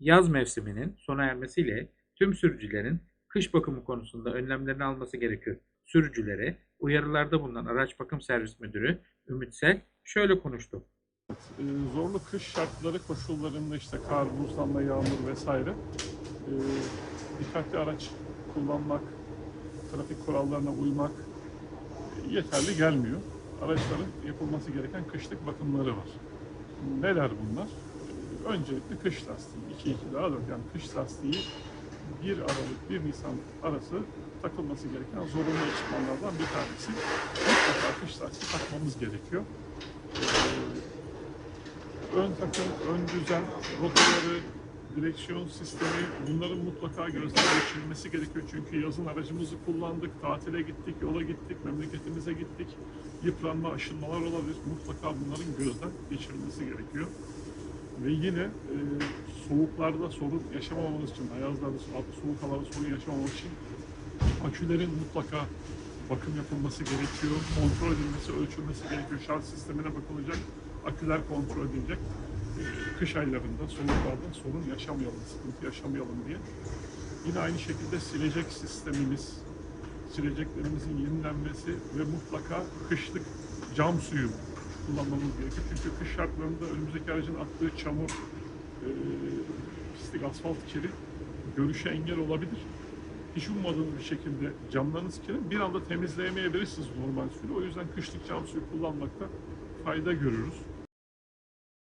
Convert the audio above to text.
Yaz mevsiminin sona ermesiyle tüm sürücülerin kış bakımı konusunda önlemlerini alması gerekiyor. Sürücülere uyarılarda bulunan Araç Bakım Servis Müdürü Ümitsel şöyle konuştu. Ee, zorlu kış şartları koşullarında işte kar, buzlanma, yağmur vesaire ee, dikkatli araç kullanmak, trafik kurallarına uymak yeterli gelmiyor. Araçların yapılması gereken kışlık bakımları var. Neler bunlar? Öncelikle kış lastiği, 2 2 daha 4 yani kış lastiği 1 Aralık 1 Nisan arası takılması gereken zorunlu ekipmanlardan bir tanesi. Mutlaka kış lastiği takmamız gerekiyor. Ee, ön takım, ön düzen, rotaları, direksiyon sistemi bunların mutlaka gözden geçirilmesi gerekiyor. Çünkü yazın aracımızı kullandık, tatile gittik, yola gittik, memleketimize gittik. Yıpranma, aşınmalar olabilir. Mutlaka bunların gözden geçirilmesi gerekiyor. Ve yine e, soğuklarda sorun yaşamamamız için, ayazlarda, soğuk havalarda sorun yaşamamamız için akülerin mutlaka bakım yapılması gerekiyor, kontrol edilmesi, ölçülmesi gerekiyor. Şarj sistemine bakılacak, aküler kontrol edilecek. Ee, Kış aylarında, soğuklarda sorun yaşamayalım, sıkıntı yaşamayalım diye. Yine aynı şekilde silecek sistemimiz, sileceklerimizin yenilenmesi ve mutlaka kışlık cam suyu kullanmamız gerekiyor. Çünkü kış şartlarında önümüzdeki aracın attığı çamur, e, pislik, asfalt kiri görüşe engel olabilir hiç ummadığınız bir şekilde camlarınız kirli bir anda temizleyemeyebilirsiniz normal suyla. O yüzden kışlık cam suyu kullanmakta fayda görüyoruz.